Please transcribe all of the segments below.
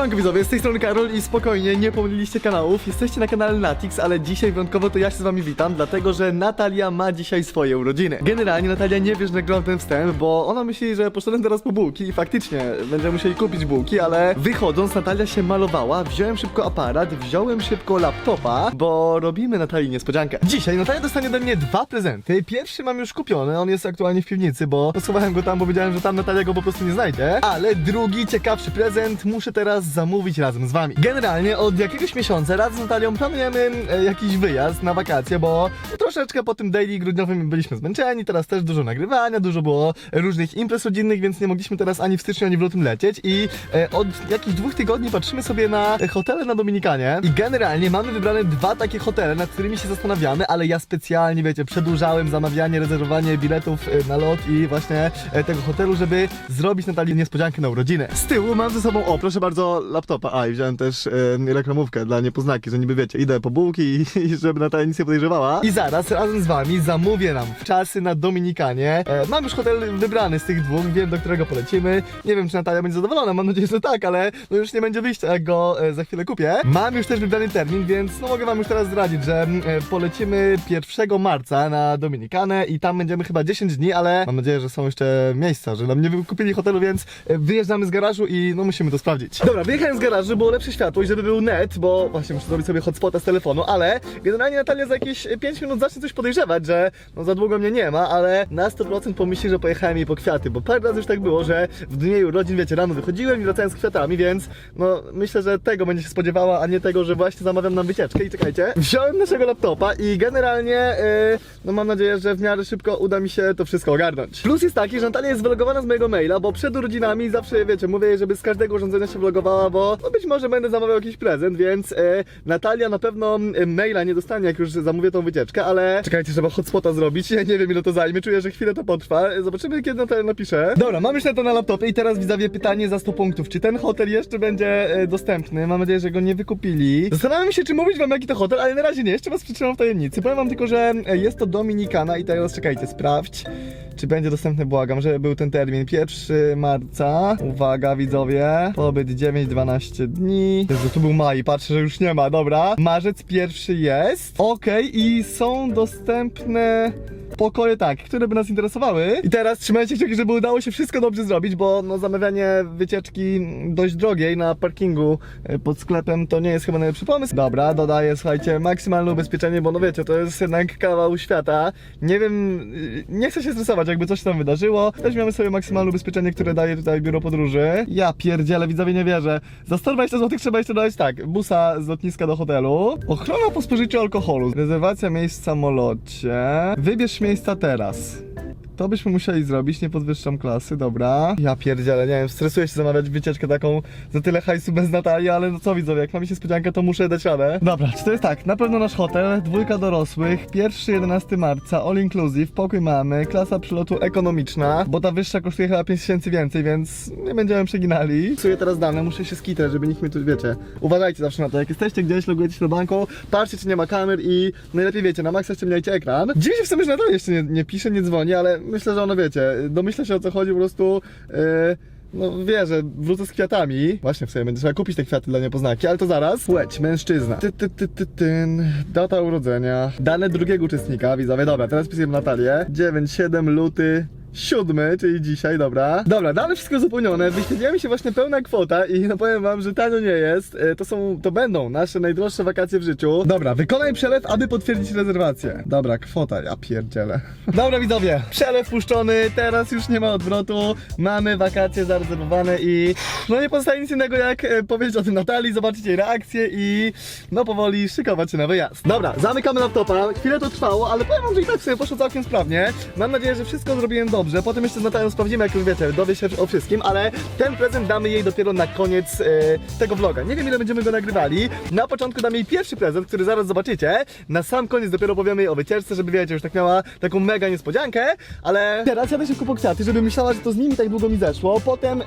Siemanko widzowie, z tej strony Karol i spokojnie, nie pomyliliście kanałów. Jesteście na kanale Natix, ale dzisiaj wyjątkowo to ja się z wami witam, dlatego że Natalia ma dzisiaj swoje urodziny. Generalnie Natalia nie wie, że nagrałam ten wstęp, bo ona myśli, że poszedłem teraz po bułki i faktycznie będziemy musieli kupić bułki, ale wychodząc Natalia się malowała, wziąłem szybko aparat, wziąłem szybko laptopa, bo robimy Natalii niespodziankę. Dzisiaj Natalia dostanie ode mnie dwa prezenty. Pierwszy mam już kupiony, on jest aktualnie w piwnicy, bo schowałem go tam, bo wiedziałem, że tam Natalia go po prostu nie znajdzie. Ale drugi ciekawszy prezent muszę teraz zamówić razem z wami. Generalnie od jakiegoś miesiąca razem z Natalią planujemy e, jakiś wyjazd na wakacje, bo troszeczkę po tym daily grudniowym byliśmy zmęczeni, teraz też dużo nagrywania, dużo było różnych imprez rodzinnych, więc nie mogliśmy teraz ani w styczniu, ani w lutym lecieć i e, od jakichś dwóch tygodni patrzymy sobie na hotele na Dominikanie i generalnie mamy wybrane dwa takie hotele, nad którymi się zastanawiamy, ale ja specjalnie, wiecie, przedłużałem zamawianie, rezerwowanie biletów e, na lot i właśnie e, tego hotelu, żeby zrobić Natalii niespodziankę na urodziny. Z tyłu mam ze sobą, o proszę bardzo, laptopa, a i wziąłem też e, reklamówkę dla niepoznaki, że niby wiecie, idę po bułki i, i żeby Natalia nic nie podejrzewała. I zaraz razem z wami zamówię nam wczasy na Dominikanie. E, mam już hotel wybrany z tych dwóch, wiem do którego polecimy. Nie wiem, czy Natalia będzie zadowolona, mam nadzieję, że tak, ale no już nie będzie wyjścia, jak go e, za chwilę kupię. Mam już też wybrany termin, więc no mogę wam już teraz zdradzić, że mm, e, polecimy 1 marca na Dominikanę i tam będziemy chyba 10 dni, ale mam nadzieję, że są jeszcze miejsca, że nam nie wykupili hotelu, więc e, wyjeżdżamy z garażu i no musimy to sprawdzić. Dobra, wyjechałem z garażu, było lepsze światło i żeby był net, bo właśnie muszę zrobić sobie hotspota z telefonu, ale generalnie Natalia za jakieś 5 minut zacznie coś podejrzewać, że no za długo mnie nie ma, ale na 100% pomyśli, że pojechałem jej po kwiaty, bo parę razy już tak było, że w dniu jej urodzin, wiecie, rano wychodziłem i wracałem z kwiatami, więc no myślę, że tego będzie się spodziewała, a nie tego, że właśnie zamawiam nam wycieczkę i czekajcie. Wziąłem naszego laptopa i generalnie, yy, no mam nadzieję, że w miarę szybko uda mi się to wszystko ogarnąć. Plus jest taki, że Natalia jest wylogowana z mojego maila, bo przed urodzinami zawsze, wiecie, mówię jej, żeby z każdego urządzenia się vlogowała, bo no być może będę zamawiał jakiś prezent, więc e, Natalia na pewno e, maila nie dostanie, jak już zamówię tą wycieczkę, ale czekajcie, trzeba hotspota zrobić, ja nie wiem ile to zajmie, czuję, że chwilę to potrwa, E, zobaczymy kiedy Natalia napisze. Dobra, mam już to na laptopie i teraz widzowie pytanie za 100 punktów, czy ten hotel jeszcze będzie e, dostępny? Mam nadzieję, że go nie wykupili. Zastanawiam się, czy mówić wam jaki to hotel, ale na razie nie, jeszcze was przytrzymam w tajemnicy. Powiem wam tylko, że jest to Dominikana i teraz czekajcie, sprawdź. Czy będzie dostępny, błagam, żeby był ten termin 1 marca. Uwaga, widzowie. Pobyt 9-12 dni. Jezu, tu był maj, patrzę, że już nie ma, dobra. Marzec pierwszy jest. Okej, i są dostępne pokoje, tak, które by nas interesowały. I teraz trzymajcie kciuki, żeby udało się wszystko dobrze zrobić, bo no zamawianie wycieczki dość drogiej na parkingu e, pod sklepem to nie jest chyba najlepszy pomysł. Dobra, dodaję, słuchajcie, maksymalne ubezpieczenie, bo no wiecie, to jest jednak kawał świata. Nie wiem, y, nie chcę się stresować, jakby coś tam wydarzyło. Weźmiemy sobie maksymalne ubezpieczenie, które daje tutaj biuro podróży. Ja pierdzielę, widzowie nie wierzę. Za 120 zł trzeba jeszcze dodać tak, busa z lotniska do hotelu, ochrona po spożyciu alkoholu, rezerwacja miejsc w samolocie, wybierz miejsca teraz. To byśmy musieli zrobić, nie podwyższam klasy, dobra. Ja pierdzielę, nie wiem, stresuję się zamawiać wycieczkę taką za tyle hajsu bez Natalii, ale no co widzowie, jak mam się spodziankę, to muszę dać radę. Dobra, czy to jest tak, na pewno nasz hotel, dwójka dorosłych, 1-11 marca, all inclusive, pokój mamy, klasa przylotu ekonomiczna, bo ta wyższa kosztuje chyba 5 tysięcy więcej, więc nie będziemy przeginali. Psuję teraz dane, muszę się skitrać, żeby nikt mi tu, wiecie, uważajcie zawsze na to, jak jesteście gdzieś, logujecie się do banku, patrzcie czy nie ma kamer i najlepiej wiecie, na maksa ściemniajcie ekran. Dziwię się w sumie, że Natalia jeszcze nie, nie pisze, nie dzwoni, ale myślę, że ono wiecie, domyśla się o co chodzi po prostu. Yy, no wie, że wrócę z kwiatami. Właśnie w sobie będzie trzeba kupić te kwiaty dla niepoznaki, ale to zaraz. Płeć, mężczyzna. Ty, ty, ty, ty, tyn. Data urodzenia. Dane drugiego uczestnika, widzowie. Dobra, teraz pisujemy Natalię. 9, 7 luty. Siódmy, czyli dzisiaj, dobra. Dobra, dane wszystko uzupełnione. Wyświetliła mi się właśnie pełna kwota i no powiem wam, że tanio nie jest. E, To są, to będą nasze najdroższe wakacje w życiu. Dobra, wykonaj przelew, aby potwierdzić rezerwację. Dobra, kwota, ja pierdzielę. Dobra widzowie, przelew puszczony, teraz już nie ma odwrotu. Mamy wakacje zarezerwowane i no nie pozostaje nic innego jak e, powiedzieć o tym Natalii, zobaczyć jej reakcję i no powoli szykować się na wyjazd. Dobra, zamykamy laptopa. Chwilę to trwało, ale powiem wam, że i tak sobie poszło całkiem sprawnie. Mam nadzieję, że wszystko zrobiłem dobrze. Potem jeszcze z Natalią sprawdzimy, jak już wiecie, dowie się o wszystkim, ale ten prezent damy jej dopiero na koniec e, tego vloga. Nie wiem, ile będziemy go nagrywali. Na początku damy jej pierwszy prezent, który zaraz zobaczycie. Na sam koniec dopiero powiemy jej o wycieczce, żeby wiecie, już tak miała taką mega niespodziankę, ale teraz jadę szybko po kwiaty, żeby myślała, że to z nimi tak długo mi zeszło. Potem, e,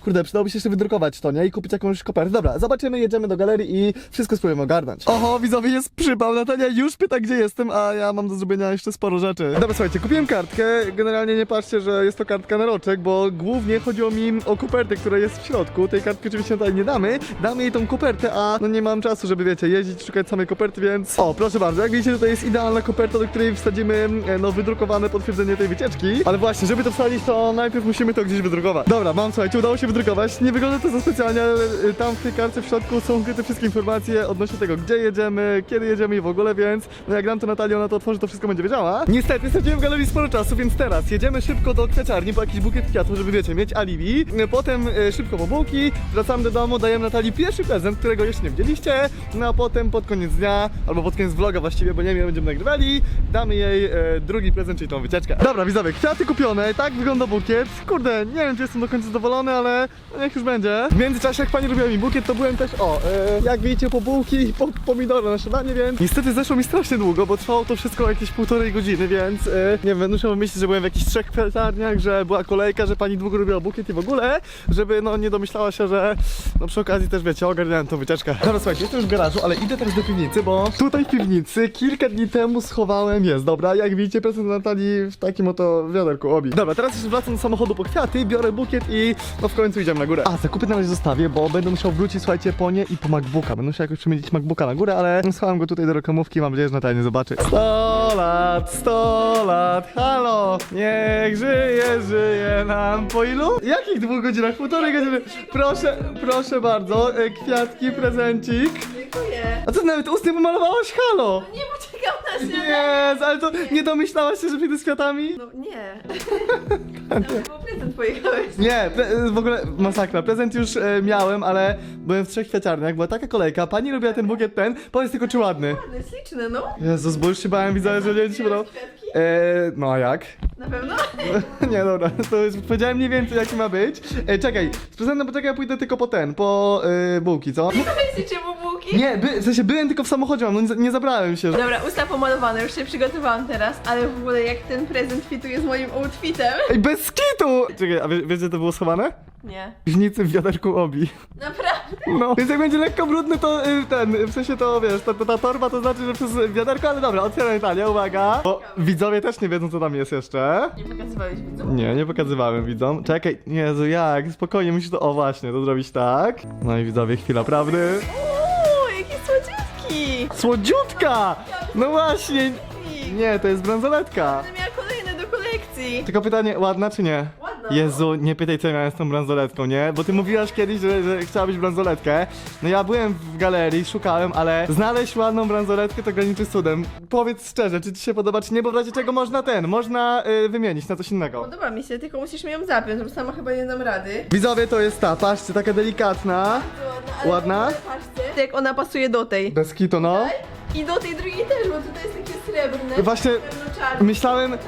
kurde, przydałoby się jeszcze wydrukować to, nie? I kupić jakąś kopertę. Dobra, zobaczymy, jedziemy do galerii i wszystko spróbujemy ogarnąć. Oho, widzowie, jest przypał. Natalia już pyta, gdzie jestem, a ja mam do zrobienia jeszcze sporo rzeczy. Dobra, słuchajcie, kupiłem kartkę. Generalnie nie nie patrzcie, że jest to kartka na roczek, bo głównie chodziło mi o kopertę, która jest w środku. Tej kartki oczywiście tutaj nie damy. Damy jej tą kopertę, a no nie mam czasu, żeby wiecie, jeździć, szukać samej koperty, więc... O, proszę bardzo, jak widzicie, tutaj jest idealna koperta, do której wsadzimy e, no wydrukowane potwierdzenie tej wycieczki. Ale właśnie, żeby to wsadzić, to najpierw musimy to gdzieś wydrukować. Dobra, mam, słuchajcie, udało się wydrukować. Nie wygląda to za specjalnie, ale e, tam w tej kartce w środku są ukryte wszystkie informacje odnośnie tego, gdzie jedziemy, kiedy jedziemy i w ogóle, więc no jak dam to Natalii, ona to otworzy, to wszystko będzie wiedziała. Niestety, straciłem w galerii sporo czasu, więc teraz jedziemy szybko do kwiaciarni po jakiś bukiet kwiatów, żeby wiecie, mieć alibi. Potem e, szybko po bułki, wracamy do domu, dajemy Natalii pierwszy prezent, którego jeszcze nie widzieliście, no a potem pod koniec dnia, albo pod koniec vloga właściwie, bo nie wiem, będziemy nagrywali, damy jej e, drugi prezent, czyli tą wycieczkę. Dobra, widzowie, kwiaty kupione, tak wygląda bukiet. Kurde, nie wiem, czy jestem do końca zadowolony, ale no niech już będzie. W międzyczasie, jak pani robiła mi bukiet, to byłem też, o, e, jak widzicie, po bułki i po pomidory na szybanie, więc niestety zeszło mi strasznie długo, bo trwało to wszystko jakieś półtorej godziny, więc e, nie wiem, muszę myśleć, że byłem w jakichś trzech kwiatarniach, że była kolejka, że pani długo robiła bukiet i w ogóle, żeby no nie domyślała się, że no przy okazji też wiecie, ogarniałem tą wycieczkę. Dobra, słuchajcie, jestem już w garażu, ale idę teraz do piwnicy, bo tutaj w piwnicy kilka dni temu schowałem, jest, dobra, jak widzicie, prezent Natalii w takim oto wiaderku obi. Dobra, teraz już wracam do samochodu po kwiaty, biorę bukiet i no w końcu idziemy na górę. A, zakupy na razie zostawię, bo będę musiał wrócić, słuchajcie, po nie i po MacBooka. Będę musiał jakoś przemieścić MacBooka na górę, ale schowałem go tutaj do reklamówki, mam nadzieję, że Natalia nie zobaczy. 100 lat, 100 lat, halo, niech żyje, żyje nam. Po ilu? Jakich dwóch godzinach? Półtorej godziny. Proszę, proszę bardzo, e, kwiatki, prezencik. Dziękuję. A co nawet ustnie pomalowałaś? Halo! Nie, bo czekam na śniadanie. Jest, ale to nie domyślałaś się, że przyjdę z kwiatami? No nie. Tam prezent pojechałeś. Nie, pre- w ogóle masakra. Prezent już e, miałem, ale byłem w trzech kwiaciarniach, była taka kolejka, pani robiła ten bukiet ten, powiedz tylko czy ładny. Ładne, śliczne, no. Jezus, bo już się bałem, widzę, że nie ci. Kwiatki? E, no a jak? Na pewno? nie, dobra, to już powiedziałem mniej więcej jaki ma być. E, czekaj, z prezentem poczekaj, ja pójdę tylko po ten, po e, bułki, co? Myślicie bubułki? Nie, by, w sensie byłem tylko w samochodzie, mam, no nie, nie zabrałem się. Dobra, usta pomalowane, już się przygotowałam teraz, ale w ogóle jak ten prezent fituje z moim outfitem. Ej, bez kitu! Czekaj, a wie, wiecie, gdzie to było schowane? Nie. W piwnicy w wiaderku obi. Naprawdę? No, więc jak będzie lekko brudny, to y, ten, w sensie to wiesz, ta, ta, ta torba to znaczy, że przez wiaderko, ale dobra, otwieram Italię, uwaga. Bo widzowie też nie wiedzą, co tam jest jeszcze. Nie pokazywałeś widzom? Nie, nie pokazywałem widzom. Czekaj, Jezu, jak? Spokojnie, musisz to, o właśnie, to zrobić tak. No i widzowie, chwila prawdy. Uuu, jaki słodziutki! Słodziutka! No właśnie, nie, to jest bransoletka. Będę miała kolejne do kolekcji. Tylko pytanie, ładna czy nie? Ładna. Jezu, nie pytaj co ja miałem z tą bransoletką, nie? Bo ty mówiłaś kiedyś, że, że chciałabyś bransoletkę. No ja byłem w galerii, szukałem, ale znaleźć ładną bransoletkę to graniczy z cudem. Powiedz szczerze, czy ci się podoba, czy nie, bo w razie czego można ten, można y, wymienić na coś innego. Podoba mi się, tylko musisz mi ją zapiąć, bo sama chyba nie dam rady. Widzowie, to jest ta, patrzcie, taka delikatna. Ładna, ale Ładna? Patrzcie, jak ona pasuje do tej. Bez kitu, no. I do tej drugiej też, bo tutaj jest takie srebrne. Właśnie myślałem-.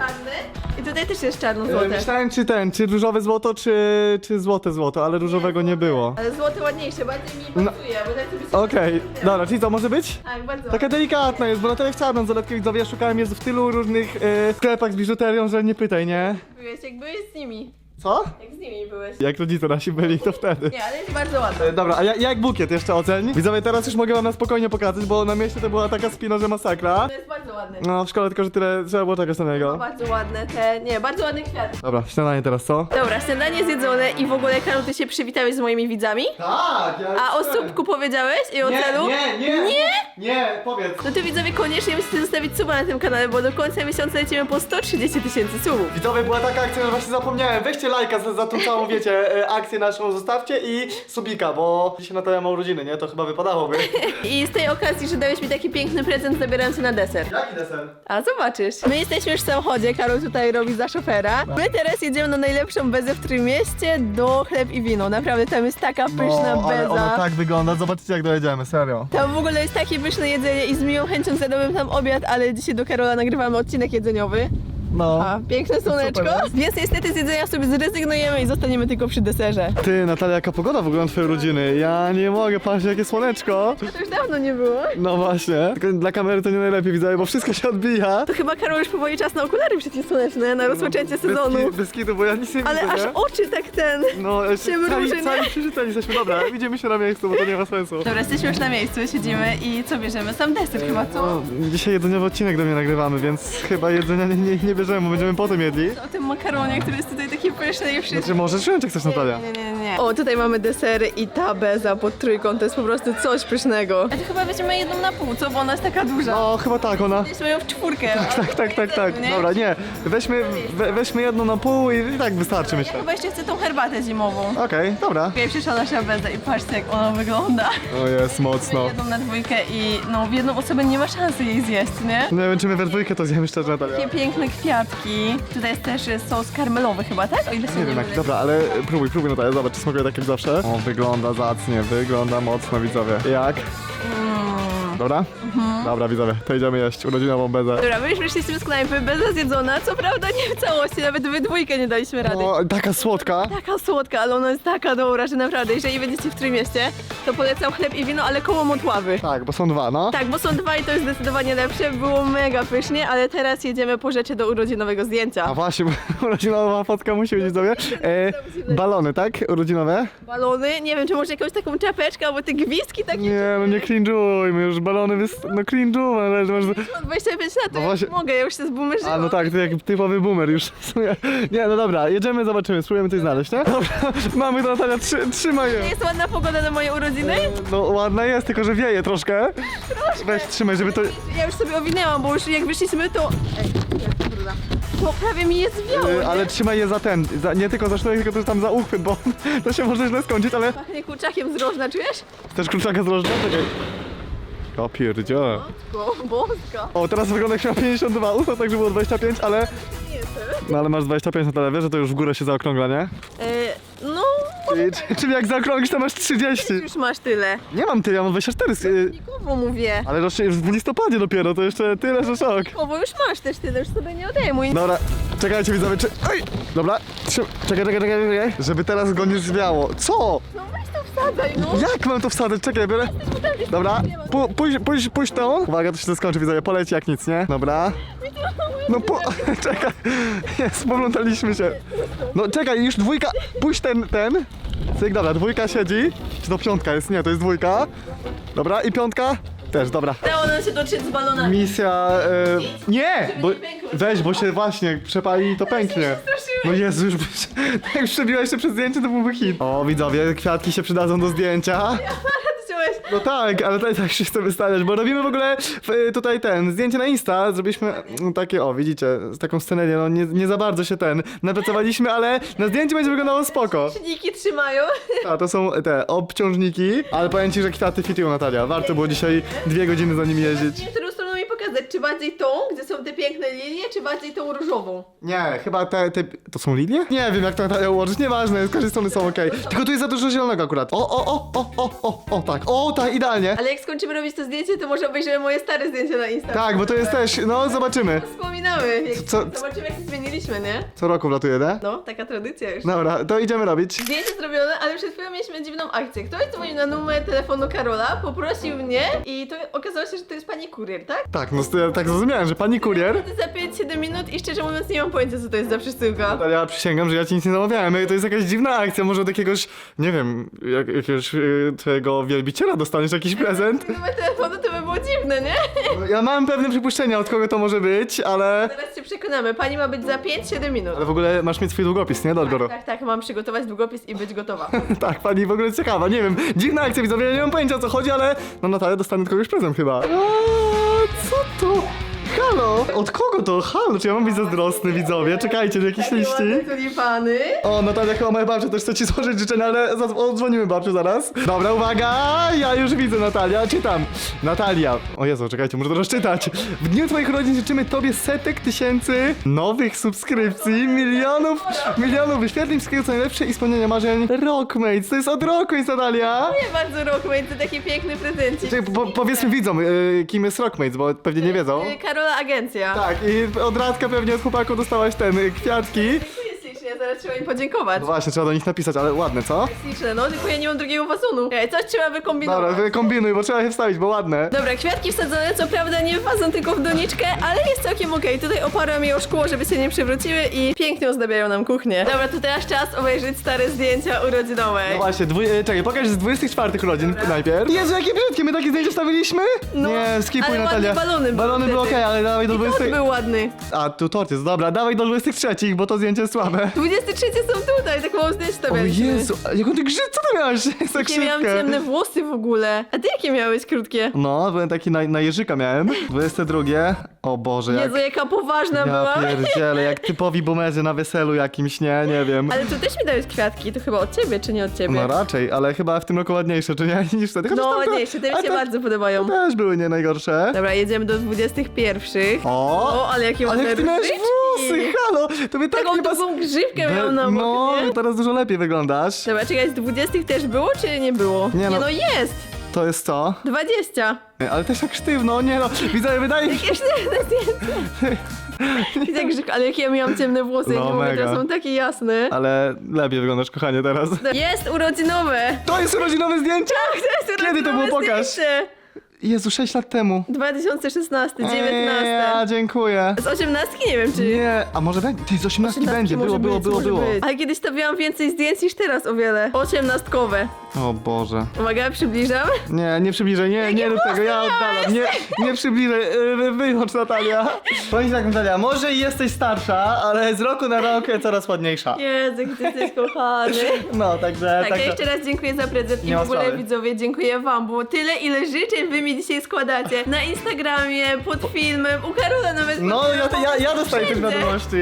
I tutaj też jest y, czarno-złote. myślałem czy ten, czy różowe złoto, czy, czy złote złoto, ale różowego nie było. Ale złote ładniejsze, bardziej mi No. pasuje, bo tak sobie Okej, dobra, czyli co, może być? Tak, bardzo Taka delikatna jest, bo na tyle chciałem bransoletkę widzowie, ja szukałem jest w tylu różnych e, sklepach z biżuterią, że nie pytaj, nie? Byłeś, jak byłeś z nimi. Co? Jak z nimi byłeś. Jak rodzice nasi byli, to wtedy. Nie, ale jest bardzo ładna. E, Dobra, a ja, jak bukiet jeszcze oceń? Widzowie, teraz już mogę wam na spokojnie pokazać, bo na mieście to była taka spina, że masakra. To jest bardzo ładne. No, w szkole tylko, że tyle trzeba było czekać na niego. Bardzo ładne te, nie, bardzo ładne kwiaty. Dobra, śniadanie teraz, co? Dobra, śniadanie zjedzone i w ogóle Karol, ty się przywitałeś z moimi widzami? Tak, ja A o słupku powiedziałeś i o celu? Nie, nie, Nie? Nie, powiedz. No to widzowie koniecznie musicie zostawić suba na tym kanale, bo do końca miesiąca lecimy po 130 tysięcy subów. Widzowie, była taka akcja, że właśnie zapomniałem. Weźcie lajka za, za tą całą, wiecie, e, akcję naszą zostawcie i subika, bo dzisiaj Natalia ma urodziny, nie? To chyba wypadałoby. I z tej okazji, że dałeś mi taki piękny prezent, zabieram cię na deser. Jaki desen? A zobaczysz. My jesteśmy już w samochodzie, Karol tutaj robi za szofera. My teraz jedziemy na najlepszą bezę w Trójmieście do chleb i wino. Naprawdę tam jest taka pyszna No, ale beza. ona tak wygląda, zobaczcie jak dojedziemy, serio. Tam w ogóle jest takie pyszne jedzenie i z miłą chęcią zjadłbym tam obiad, ale dzisiaj do Karola nagrywamy odcinek jedzeniowy. No. A, piękne słoneczko. Super. Więc niestety z jedzenia sobie zrezygnujemy i zostaniemy tylko przy deserze. Ty, Natalia, jaka pogoda w ogóle na twojej rodziny? Ja nie mogę, patrz jakie słoneczko. To już dawno nie było. No właśnie. Tylko dla kamery to nie najlepiej widzę, bo wszystko się odbija. To chyba Karol już powoli czas na okulary przeciwsłoneczne, na rozpoczęcie sezonu. Bez, bez kitu, bo ja nic nie Ale widzę, aż nie? oczy tak ten. No, jeszcze się mruży, cali, nie? cali przeczytani jesteśmy. Dobra, widzimy się na miejscu, bo to nie ma sensu. Dobra, jesteśmy już na miejscu, siedzimy i co bierzemy? Sam deser chyba, co? No, dzisiaj jedzeniowy odcinek do mnie nagrywamy, więc chyba jedzenia nie, nie, nie bierzemy bierzemy, bo będziemy potem jedli. O tym makaronie, który jest tutaj taki pyszny i wszystko. Znaczy, możesz wziąć jak chcesz, Natalia. Nie, nie, nie. O, tutaj mamy desery i ta beza pod trójką, to jest po prostu coś pysznego. A to chyba weźmiemy jedną na pół, co? Bo ona jest taka duża. No, chyba tak, ona... Weźmy ją w czwórkę. Tak, tak, tak, tak. Nie? Dobra, nie. Weźmy, we, weźmy jedno na pół i, i tak wystarczy, myślę. chyba jeszcze chcę tą herbatę zimową. Okej, dobra. Okej, przyszła nasza beza i patrzcie jak ona wygląda. O, jest mocno. Jedną na dwójkę i no w jedną osobę nie ma szansy jej zjeść, nie? Nie wiem, czy my we dwójkę to zjemy szczerze, Natalia. Takie piękne kwiatki. Tutaj jest też e, sos karmelowy chyba, tak? O ile się Nie nie, wiem jak, mylę. dobra, ale próbuj, próbuj Natalia, zobacz, czy smakuje tak jak zawsze. O, wygląda zacnie, wygląda mocno, widzowie. Jak? Dobra? Mhm. Dobra, widzowie, to idziemy jeść urodzinową bezę. Dobra, my już wyszliśmy z knajpy, beza zjedzona. Co prawda nie w całości, nawet we dwójkę nie daliśmy rady. O, taka słodka. Taka słodka, ale ona jest taka dobra, że naprawdę, jeżeli będziecie w Trójmieście, to polecam chleb i wino, ale koło Motławy. Tak, bo są dwa, no. Tak, bo są dwa i to jest zdecydowanie lepsze. Było mega pysznie, ale teraz jedziemy po rzeczy do urodzinowego zdjęcia. A właśnie, bo urodzinowa fotka musi być, widzowie. E, balony, tak? Urodzinowe? Balony, nie wiem, czy może jakąś taką czapeczkę, albo te gwizdki takie. Nie, no nie cringe'ujmy, już balony wys... No cringe'ujmy, ale masz... Mam 25 lat, to No ja właśnie- mogę, ja już się zboomerzyłam. A no tak, ty jak typowy boomer już w sumie. Nie, no dobra, jedziemy, zobaczymy, spróbujemy coś znaleźć, nie? Dobra, mamy to Natalia, trzy, trzymaj je. Jest ładna pogoda na moje urodziny? No ładna jest, tylko że wieje troszkę. Weź, trzymaj, żeby to... Ja już sobie owinęłam, bo już jak wyszliśmy, to... Ej, jest bruda. To prawie mi jest wiało, Y, nie? ale trzymaj je za ten, za, nie tylko za sznurek, tylko też tam za uchwyt, bo to się może źle skończyć, ale... Pachnie kurczakiem z rożna, czujesz? Chcesz kurczaka z rożna? Czekaj. O pierdziele. Bo, boska. O, teraz wygląda jak się ma 52 usta, tak żeby było 25, ale... Nie jestem. No ale masz 25 na tyle, wiesz, że to już w górę się zaokrągla, nie? E, Czyli, czyli jak zaokrąglisz, to masz 30. już masz tyle. Nie mam tyle, ja mam 24. y, Nikowo mówię. Ale rocznie już w listopadzie dopiero, to jeszcze tyle, że szok. Nikowo już masz też tyle, już sobie nie odejmuj. Dobra, czekajcie widzowie, czy... Oj! Dobra, czekaj, czekaj, czekaj, czekaj, żeby teraz go nie zwiało. Co? No weź to wsadzaj, no. Jak mam to wsadzać? Czekaj, biorę... Dobra, pu, pójdź, pójdź, pójdź tą. Uwaga, to się to skończy, widzowie, poleci jak nic, nie? Dobra. No po... czekaj, jest, poplątaliśmy się. No czekaj, już dwójka, pójdź ten, ten. Cyk, dobra, dwójka siedzi. Czy to piątka jest? Nie, to jest dwójka. Dobra, i piątka? Też, dobra. Udało nam się dotrzeć z balonami. Misja. E, nie! Bo, weź, bo się właśnie przepali i to pęknie. No Jezu, już tak już przebiłeś się przez zdjęcie, to byłby hit. O, widzowie, kwiatki się przydadzą do zdjęcia. No tak, ale tutaj tak się chce wystawiać, bo robimy w ogóle w, tutaj ten, zdjęcie na Insta, zrobiliśmy mm, takie, o widzicie, z taką scenerię, no nie, nie za bardzo się ten, napracowaliśmy, ale na zdjęciu będzie wyglądało spoko. Silniki trzymają. A to są te obciążniki, ale powiem ci, że kwiaty fitują Natalia, warto było dzisiaj dwie godziny za nimi jeździć. Nie pokazać, czy bardziej tą, gdzie są te piękne lilie, czy bardziej tą różową. Nie, chyba te, te, to są lilie? Nie wiem jak to ułożyć, nieważne, z każdej strony są okej. Tylko tu jest za dużo zielonego akurat. O, o, o, o, o, o, o, tak, o, tak, idealnie. Ale jak skończymy robić to zdjęcie, to może obejrzymy moje stare zdjęcie na Insta. Tak, bo to jest też, no zobaczymy. Wspominamy. Jak, Co- Zobaczymy, jak się zmieniliśmy, nie? Co roku wlatuje, nie? No, taka tradycja już. Dobra, to idziemy robić. Zdjęcie zrobione, ale przed chwilą mieliśmy dziwną akcję. Ktoś dzwonił na numer telefonu Karola, poprosił mnie i to okazało się, że to jest pani kurier, tak? Tak, no to ja tak zrozumiałem, że pani kurier. Za 5-7 minut i szczerze mówiąc nie mam pojęcia, co to jest za przesyłka. Ale ja przysięgam, że ja ci nic nie zamawiałem. To jest jakaś dziwna akcja, może od jakiegoś, nie wiem, jak, jakiegoś y, twojego wielbiciela dostaniesz jakiś prezent. Numer telefonu to by było dziwne, nie? Ja mam pewne przypuszczenia, od kogo to może być, ale... Teraz się przekonamy. Pani ma być za 5-7 minut. Ale w ogóle masz mieć swój długopis, nie? Do odbioru. Tak, tak, mam przygotować długopis i być gotowa. Tak, pani w ogóle ciekawa, nie wiem. Dziwna akcja, widzowie, ja nie mam pojęcia o co chodzi, ale... No Natalia dostanę od kogoś prezent chyba. A, co to? Halo? Od kogo to? Halo, czy ja mam być zazdrosny, widzowie? Czekajcie, jakieś liści. Tulipany. O, Natalia chyba moja babcia też chce ci złożyć życzenia, ale zadzw- odzwonimy babciu zaraz. Dobra, uwaga, ja już widzę Natalia, czytam. Natalia, o Jezu, czekajcie, muszę to rozczytać. W dniu twoich urodzin życzymy tobie setek tysięcy nowych subskrypcji, milionów, milionów wyświetleń, wszystkiego co najlepsze i spełnienia marzeń Rockmates. To jest od Rockmates, Natalia. Nie bardzo Rockmate, to taki piękny prezencik. Czekaj, po, powiedzmy widzom, y, kim jest Rockmates, bo pewnie nie wiedzą. Y, Karola Agencja. Tak, i od Radka pewnie od chłopaków dostałaś ten, y, kwiatki. Faktycznie, zaraz trzeba im podziękować. No właśnie, trzeba do nich napisać, ale ładne, co? Liczę, no tylko ja nie mam drugiego wazonu. Ej, coś trzeba wykombinować. Dobra, wy kombinuj, bo trzeba je wstawić, bo ładne. Dobra, kwiatki wsadzone, co prawda nie w wazon, tylko w doniczkę, ale jest całkiem okej. Tutaj oparłam je o szkło, żeby się nie przewróciły i pięknie ozdabiają nam kuchnię. Dobra, to teraz czas obejrzeć stare zdjęcia urodzinowe. No właśnie, dwuj... e, czekaj, pokaż z 24 urodzin najpierw. Jezu, jakie brzydkie, my takie zdjęcia stawiliśmy? No, nie, skipuj ale Natalia. ładne balony były Balony były wtedy. okej, ale dawaj do I 20... tort był ładny. A, tu tort jest, dobra, dawaj do 23, bo to zdjęcie jest słabe. 23 są tutaj, tak mało zdjęć O stawialiśmy. Jezu, a jaką ty grzyb, co ty miałeś? Tak Jakie miałam ciemne włosy w ogóle. A ty jakie miałeś krótkie? No, byłem taki na, na jeżyka miałem. 22. O Boże, jak... Jezu, jaka poważna Ja była. pierdzielę, jak typowi boomerzy na weselu jakimś, nie, nie wiem. Ale tu też mi dałeś kwiatki, to chyba od ciebie, czy nie od ciebie? No raczej, ale chyba w tym roku ładniejsze, czy nie? Niż wtedy. Chociaż No tamte- ładniejsze, te mi a się bardzo podobają. Też były nie najgorsze. Dobra, jedziemy do 21. O! O, ale jakie ale ładne jak ty miałeś różyczki. włosy, halo! To by tak Taką nie pas... długą grzywkę miałam na No, bok, nie? teraz dużo lepiej wyglądasz. Dobra, czekaj, z 20 też było, czy nie było? Nie no. no jest! To jest co? 20. Ale też tak sztywno, nie no. Widzę, wydaje mi się... Jeszcze na zdjęcie. I tak, ale jakie ja miałam ciemne włosy, No, no, mówię, mega. teraz są takie jasne. Ale lepiej wyglądasz, kochanie, teraz. Jest urodzinowe! To jest urodzinowe zdjęcie? To jest Kiedy to było? Pokaż. zdjęcie. Jezu, 6 lat temu. 2016, 19. Eee, dziękuję. Z 18 nie wiem, czy... Nie, a może będzie? Ty z 18 będzie, może było, było, być, było, może było. być. Ale kiedyś stawiałam więcej zdjęć niż teraz o wiele. Osiemnastkowe. O Boże. Uwaga, przybliżam. Nie, nie przybliżaj, nie, nie rób tego, ja oddalam. Nie, nie przybliżaj, yy, wyłącz Natalia. Powiem ci tak Natalia, może i jesteś starsza, ale z roku na rok coraz ładniejsza. Jezu, jak ty jesteś kochany. No, także, Tak, ja także. jeszcze raz dziękuję za prezent i Nie w ma ogóle sprawy. widzowie dziękuję wam, bo tyle ile życzeń wy mi dzisiaj składacie na Instagramie, pod filmem, u Karola nawet No, ja, ja, ja dostaję też Wszędzie. wiadomości.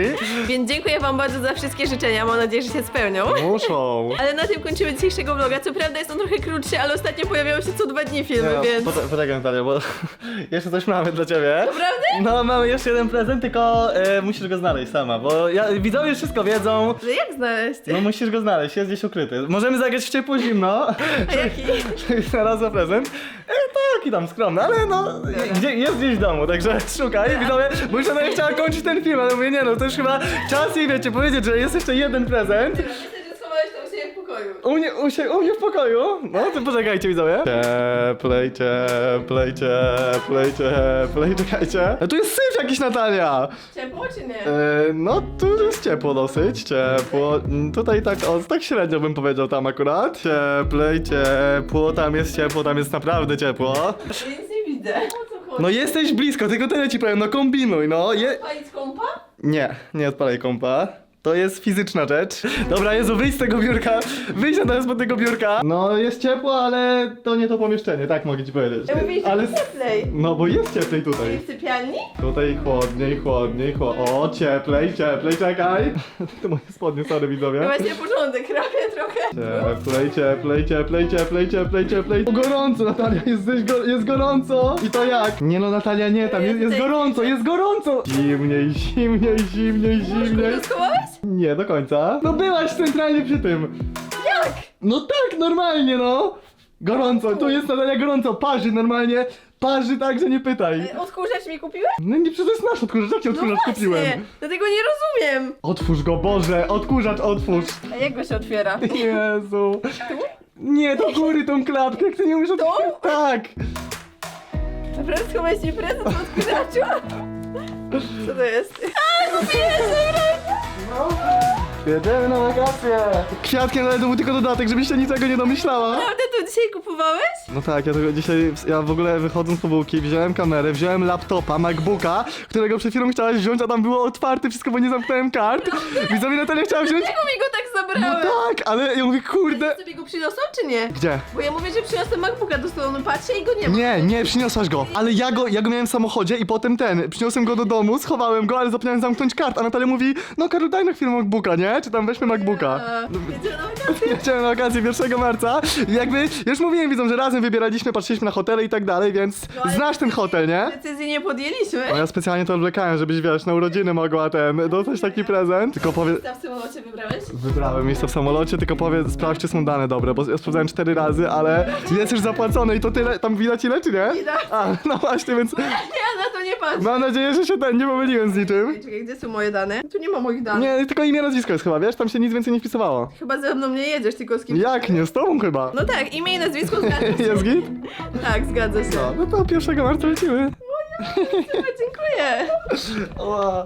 Więc dziękuję wam bardzo za wszystkie życzenia, mam nadzieję, że się spełnią. Muszą. Ale na tym kończymy dzisiejszego vloga. Co prawda jest on trochę krótszy, ale ostatnio pojawiały się co dwa dni filmy, Nie, więc... poczekaj, poczekaj Natalia, bo jeszcze coś mamy dla ciebie. Naprawdę? No, mamy jeszcze jeden prezent, tylko e, musisz go znaleźć sama, bo ja, widzowie już wszystko wiedzą. No jak znaleźć? No musisz go znaleźć, jest gdzieś ukryty. Możemy zagrać w ciepło zimno. A jaki? Znalazła prezent. E, taki tam skromny, ale no, gdzie, jest gdzieś w domu, także szukaj, widzowie, bo już ona nie chciała kończyć ten film, ale mówię, nie no, to już chyba czas jej, wiecie, powiedzieć, że jest jeszcze jeden prezent. Myślę, że schowałeś to u siebie w pokoju. U mnie, u, się, u mnie w pokoju. No, to poczekajcie, widzowie. Cieplej, cieplej, cieplej, cieplej, czekajcie. A tu jest syf jakiś, Natalia. Ciepło czy nie? E, no, tu jest ciepło dosyć, ciepło. Mm, Tutaj tak, o, tak średnio bym powiedział tam akurat. Cieplej, ciepło, tam jest ciepło, tam jest naprawdę ciepło. Nic nie widzę. O co chodzi? No jesteś blisko, tylko tyle ci powiem, no kombinuj, no. Je... Palić kompa? Nie, nie odpalaj kompa. To jest fizyczna rzecz. Dobra, Jezu, wyjdź z tego biurka. Wyjdź na z tego biurka. No, jest ciepło, ale to nie to pomieszczenie, tak mogę ci powiedzieć. Ja mówię, że ale... ale... cieplej. No, bo jest cieplej tutaj. w sypialni? Tutaj chłodniej, chłodniej, chłodniej. O, cieplej, cieplej, czekaj. To moje spodnie, sorry widzowie. No właśnie porządek, robię trochę. Cieplej, cieplej, cieplej, cieplej, cieplej, cieplej. O, gorąco, Natalia, jest, go, jest gorąco. I to jak? Nie no, Natalia, nie, tam jest, jest gorąco, jest gorąco. Zimniej, zimniej, zimniej, zimniej. Łóżko? Nie, do końca. No byłaś centralnie przy tym. Jak? No tak, normalnie, no. Gorąco, tu jest Natalia gorąco, parzy normalnie. Parzy tak, że nie pytaj. E, Odkurzacz mi kupiłeś? No nie, przecież to jest nasz odkurzacz, jak ci odkurzacz kupiłem. dlatego nie rozumiem. Otwórz go, Boże, odkurzacz, otwórz. A jak go się otwiera? Jezu. Nie, do góry tą klatkę, jak ty nie umiesz otwierać. Tak. Naprawdę schowałeś mi prezent w odkurzaczu? Co to jest? A, kupiłeś Não. Jedziemy na wakacje. Kwiatkiem ale to był tylko dodatek, żebyś się niczego nie domyślała. Naprawdę to dzisiaj kupowałeś? No tak, ja tego dzisiaj, ja w ogóle wychodząc po bułki, wziąłem kamerę, wziąłem laptopa, MacBooka, którego przed chwilą chciałaś wziąć, a tam było otwarte wszystko, bo nie zamknąłem kart. Widzowie Natalia chciała wziąć... Czego mi go tak No zabrałem? tak, ale ja mówię, kurde... sobie go przyniosą, czy nie? Gdzie? Bo ja mówię, że przyniosłem MacBooka do salonu, patrzę i go nie ma. Nie, nie, przyniosłaś go. Ale ja go, ja go miałem w samochodzie i potem ten, przyniosłem go do domu, schowałem go, ale zapomniałem zamknąć kart, a Natalia mówi, no Karol, daj na chwilę MacBooka, nie? Czy tam weźmy MacBooka. A, Jedziemy na wakacje. Na wakacje 1 marca i jakby, już mówiłem widzom, że razem wybieraliśmy, patrzyliśmy na hotele i tak dalej, więc No, ale- znasz ten hotel, nie? Decyzji nie podjęliśmy. No ja specjalnie to odwlekałem, żebyś wiesz, na urodziny mogła ten, dostać taki prezent. Tylko powiedz, Tam w samolocie wybrałeś? Wybrałem miejsce w samolocie, tylko powiedz, sprawdź, czy są dane dobre, bo ja sprawdzałem cztery razy, ale jest już zapłacone i to tyle, tam widać ile, czy nie? Widać. A, no właśnie, więc Ja na to nie patrzę. mam nadzieję, że się ten nie pomyliłem z niczym. Czekaj, gdzie są moje dane? Tu nie ma moich danych. Nie, tylko imię, nazwisko jest chyba, wiesz, tam się nic więcej nie wpisywało. Chyba ze mną nie jedziesz, tylko z kim? Jak nie, z tobą chyba. No tak, imię i nazwisko zgadza się. Jest git? Tak, zgadza się. No, no to 1 marca lecimy. Dziękuję.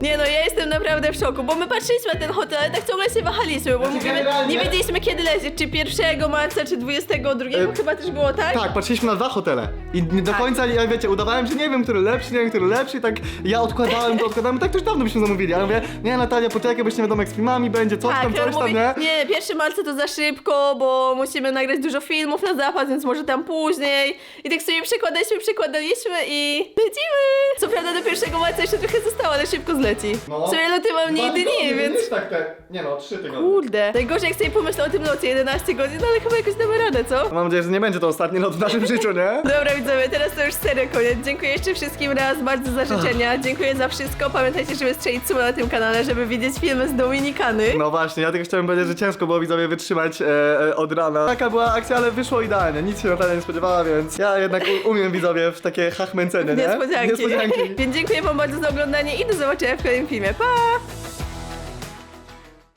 Nie no, ja jestem naprawdę w szoku, bo my patrzyliśmy na ten hotel, ale tak ciągle się wahaliśmy, bo mówimy, Znaczy, generalnie- nie wiedzieliśmy kiedy lecieć, czy 1 marca, czy 22, E, chyba też było tak? Tak, patrzyliśmy na dwa hotele i nie do Tak. końca, ja wiecie, udawałem, że nie wiem, który lepszy, nie wiem, który lepszy i tak ja odkładałem to, odkładałem, tak to już dawno byśmy zamówili, ale mówię, nie Natalia, poczekaj, bo jeszcze nie wiadomo jak z filmami będzie, coś tam, Tak, coś on tam, mówi, nie? nie, 1 marca to za szybko, bo musimy nagrać dużo filmów na zapas, więc może tam później. I tak sobie przekładaliśmy, przekładaliśmy i lecimy! Co prawda do 1 marca jeszcze trochę zostało, ale szybko zleci. No. W sumie loty mam mniej dni, więc... tak te, nie no, trzy tygodnie. Kurde. Najgorzej jak sobie pomyślę o tym locie, 11 godzin, no ale chyba jakoś damy radę, co? Mam nadzieję, że nie będzie to ostatni lot w naszym życiu, nie? Dobra widzowie, teraz to już serio koniec. Dziękuję jeszcze wszystkim raz bardzo za życzenia. Dziękuję za wszystko. Pamiętajcie, żeby strzelić sumę na tym kanale, żeby widzieć filmy z Dominikany. No właśnie, ja tylko chciałem powiedzieć, że ciężko było widzowie wytrzymać e, e, od rana. Taka była akcja, ale wyszło idealnie. Nic się Natalia nie spodziewała, więc ja jednak u, umiem widzowie w takie hachmęcenie, nie? Niespodzianki. Niespodzianki. Więc dziękuję wam bardzo za oglądanie i do zobaczenia w kolejnym filmie. Pa!